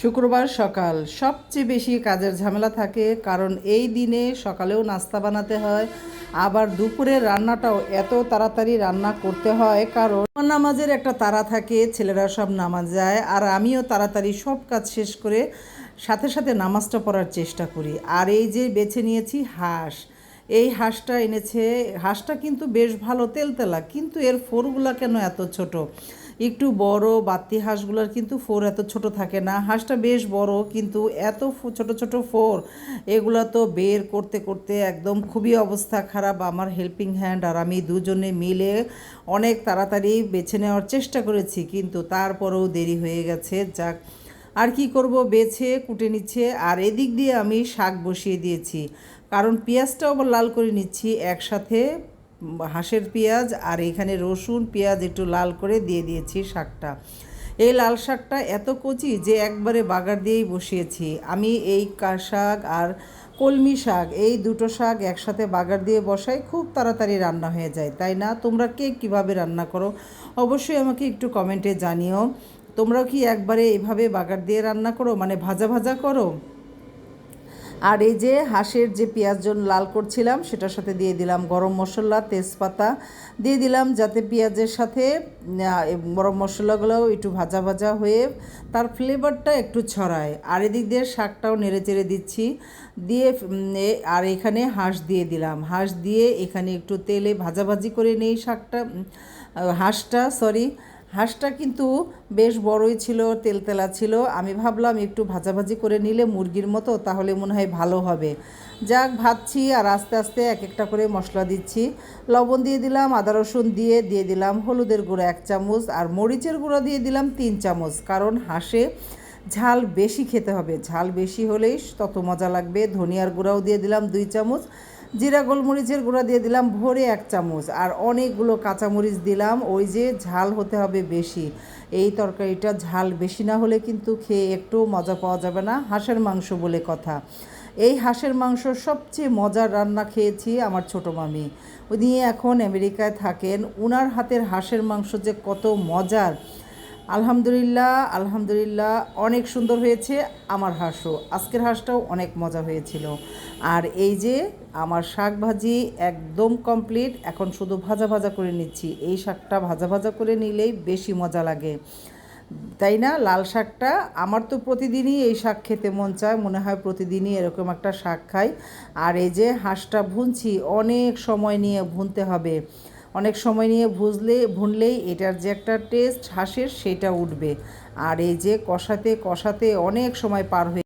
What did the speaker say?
শুক্রবার সকাল। সবচেয়ে বেশি কাজের ঝামেলা থাকে, কারণ এই দিনে সকালেও নাস্তা বানাতে হয়, আবার দুপুরের রান্নাটাও এত তাড়াতাড়ি রান্না করতে হয়, কারণ নামাজের একটা তারা থাকে, ছেলেরা সব নামাজ যায়, আর আমিও তাড়াতাড়ি সব কাজ শেষ করে সাথে সাথে নামাজটা পড়ার চেষ্টা করি। আর এই যে বেছে নিয়েছি হাঁস এই হাঁসটা এনেছে। হাঁসটা কিন্তু বেশ ভালো তেলতেলা, কিন্তু এর ফোরগুলা কেন এত ছোট? একটু বড় বাতি হাঁসগুলোর কিন্তু ফোর এত ছোট থাকে না। হাঁসটা বেশ বড়, কিন্তু এত ছোট ছোট ফোর, এগুলো তো বের করতে করতে একদম খুবই অবস্থা খারাপ। আমার হেল্পিং হ্যান্ড আর আমি দুজনে মিলে অনেক তাড়াতাড়ি বেছে নেওয়ার চেষ্টা করেছি, কিন্তু তারপরেও দেরি হয়ে গেছে। যাক, আর কি করব? বেছে, কুটে নিচ্ছে, আর এদিক দিয়ে আমি শাক বসিয়ে দিয়েছি। কারণ পেঁয়াজটাও আবার লাল করে নিচ্ছি একসাথে হাঁসের পেঁয়াজ আর এখানে রসুন, পেঁয়াজ একটু লাল করে দিয়ে দিয়েছি শাকটা। এই লাল শাকটা এত কচি যে একবারে বাগার দিয়েই বসিয়েছি। আমি এই শাক আর কলমি শাক, এই দুটো শাক একসাথে বাগার দিয়ে বসাই খুব তাড়াতাড়ি রান্না হয়ে যায়, তাই না? তোমরা কে কীভাবে রান্না করো? অবশ্যই আমাকে একটু কমেন্টে জানিও। তোমরাও কি একবারে এভাবে বাগার দিয়ে রান্না করো? মানে ভাজা ভাজা করো? আর এই যে হাঁসের যে পেঁয়াজ জন লাল করছিলাম, সেটার সাথে দিয়ে দিলাম গরম মশলা, তেজপাতা। দিয়ে দিলাম যাতে পেঁয়াজের সাথে গরম মশলাগুলোও একটু ভাজা ভাজা হয়ে তার ফ্লেভারটা একটু ছড়ায়। আর এদিক দিয়ে শাকটাও নেড়ে চেড়ে দিচ্ছি। দিয়ে আর এখানে হাঁস দিয়ে দিলাম। হাঁস দিয়ে এখানে একটু তেলে ভাজাভাজি করে নেই শাকটা হাঁসটা সরি হাঁসটা কিন্তু বেশ বড়ই ছিল তেলতেলা ছিল। আমি ভাবলাম একটু ভাজাভাজি করে নিলে মুরগির মতো, তাহলে মনে হয় ভালো হবে। যাক, ভাজছি আর আস্তে আস্তে এক একটা করে মশলা দিচ্ছি। লবণ দিয়ে দিলাম, আদা রসুন দিয়ে দিয়ে দিলাম হলুদের গুঁড়ো এক চামচ আর মরিচের গুঁড়ো দিয়ে দিলাম তিন চামচ। কারণ হাঁসে ঝাল বেশি খেতে হবে। ঝাল বেশি হলেই তত মজা লাগবে। ধনিয়ার গুঁড়াও দিয়ে দিলাম দুই চামচ। জিরা গোলমরিচের গুঁড়া দিয়ে দিলাম ভরে এক চামচ আর অনেকগুলো কাঁচামরিচ দিলাম। ওই যে ঝাল হতে হবে বেশি। এই তরকারিটা ঝাল বেশি না হলে কিন্তু খেয়ে একটু মজা পাওয়া যাবে না। হাঁসের মাংস বলে কথা। এই হাঁসের মাংস সবচেয়ে মজার রান্না খেয়েছি আমার ছোটো মামি। উনি এখন আমেরিকায় থাকেন। উনার হাতের হাঁসের মাংস যে কত মজার! আলহামদুলিল্লাহ আলহামদুলিল্লাহ, অনেক সুন্দর হয়েছে আমার হাঁসও আজকের হাঁসটাও অনেক মজা হয়েছিল। আর এই যে আমার শাক ভাজি একদম কমপ্লিট, এখন শুধু ভাজা ভাজা করে নিচ্ছি। এই শাকটা ভাজা ভাজা করে নিলেই বেশি মজা লাগে। তাই না? লাল শাকটা, আমার তো প্রতিদিনই এই শাক খেতে মন চায়, মনে হয় প্রতিদিনই এরকম একটা শাক খাই। আর এই যে হাঁসটা ভুনছি, অনেক সময় নিয়ে ভুনতে হবে। অনেক সময় নিয়ে ভুজলে, ভুনলেই এটার যে একটা টেস্ট, হাসের সেটা উঠবে। আর এই যে কষাতে কষাতে অনেক সময় পার হয়ে